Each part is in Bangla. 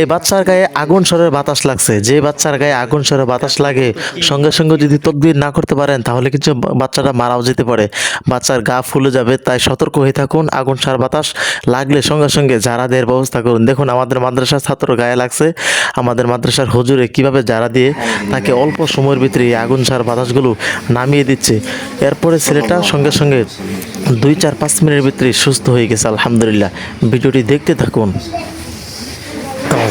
এই বাচ্চার গায়ে আগুন স্বরের বাতাস লাগছে। যে বাচ্চার গায়ে আগুন স্বরের বাতাস লাগে, সঙ্গে সঙ্গে যদি তকবির না করতে পারেন, তাহলে কিছু বাচ্চাটা মারাও যেতে পারে। বাচ্চার গা ফুলে যাবে, তাই সতর্ক হয়ে থাকুন, আগুন সার বাতাস লাগলে সঙ্গে সঙ্গে জারা দেওয়ার ব্যবস্থা করুন। দেখুন, আমাদের মাদ্রাসার ছাত্র গায়ে লাগছে। আমাদের মাদ্রাসার হুজুরে কীভাবে জারা দিয়ে তাকে অল্প সময়ের ভিতরে এই আগুন সার বাতাসগুলো নামিয়ে দিচ্ছে। এরপরে ছেলেটা সঙ্গে সঙ্গে দুই চার পাঁচ মিনিটের ভিতরে সুস্থ হয়ে গেছে, আলহামদুলিল্লাহ। ভিডিওটি দেখতে থাকুন।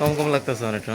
কম কম লাগতেছে অনেকটা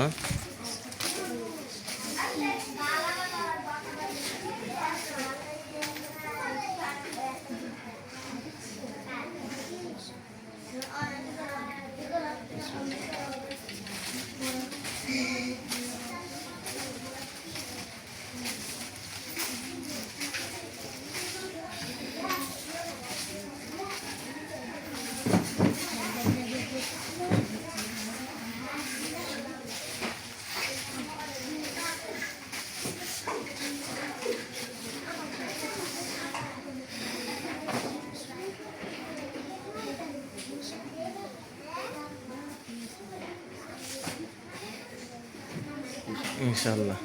ইনশাল্লাহ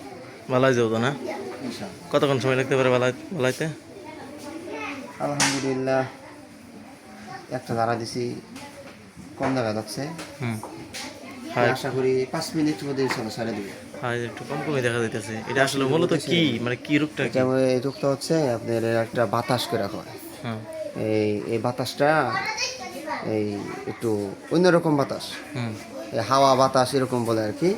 বালাই যাব না? কতক্ষণ সময় লাগতে পারে বালাইতে? আলহামদুলিল্লাহ। একটা ধারা দিছি কম দেখা যাচ্ছে। আশা করি পাঁচ মিনিট মধ্যে ইনশাল্লাহ সারে দিবে। হাই একটু কম কমই দেখা যাইতেছে। এটা আসলে মূলত কি? মানে কি এটা এই রোগটা হচ্ছে আপনার একটা বাতাস করে হয় এই এই বাতাসটা এই একটু অন্যরকম বাতাস। হুম। এই হাওয়া বাতাস এরকম বলে আর কি।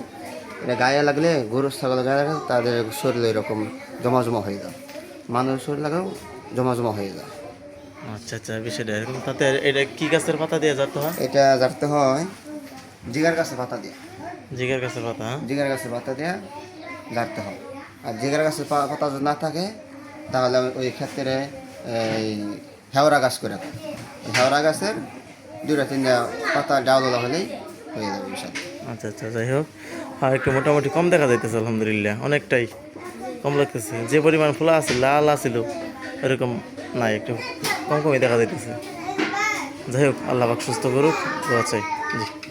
এটা গায়ে লাগলে গরু ছাগল গায়ে লাগলে তাদের শরীরে এরকম জমা জমা হয়ে যায়। মানুষের শরীর লাগলেও জমা জমা হয়ে যায়। আচ্ছা আচ্ছা বিষয়টা এরকম। তাতে এটা কি গাছের পাতা দিয়ে যাতে হয়? এটা জানতে হয় জিগার গাছের পাতা দিয়ে। জিগার গাছের পাতা হ্যাঁ? জিগার গাছের পাতা দিয়ে জারতে হয়। আর জিগার গাছের পাতা যদি না থাকে তাহলে আমি ওই ক্ষেত্রে এই হেওড়া গাছ করে হেওড়া গাছের দুটা তিনটা পাতা ডাউলা হলেই হয়ে যাবে বিশাল আচ্ছা আচ্ছা যাই হোক। আর একটু মোটামুটি কম দেখা যাইতেছে, আলহামদুলিল্লাহ। অনেকটাই কম লাগতেছে। যে পরিমাণ ফোলা আছে, লাল আছিল এরকম নাই, একটু কম কমই দেখা যাইতেছে। যাই হোক, আল্লাহ সুস্থ করুক, দোয়া জি।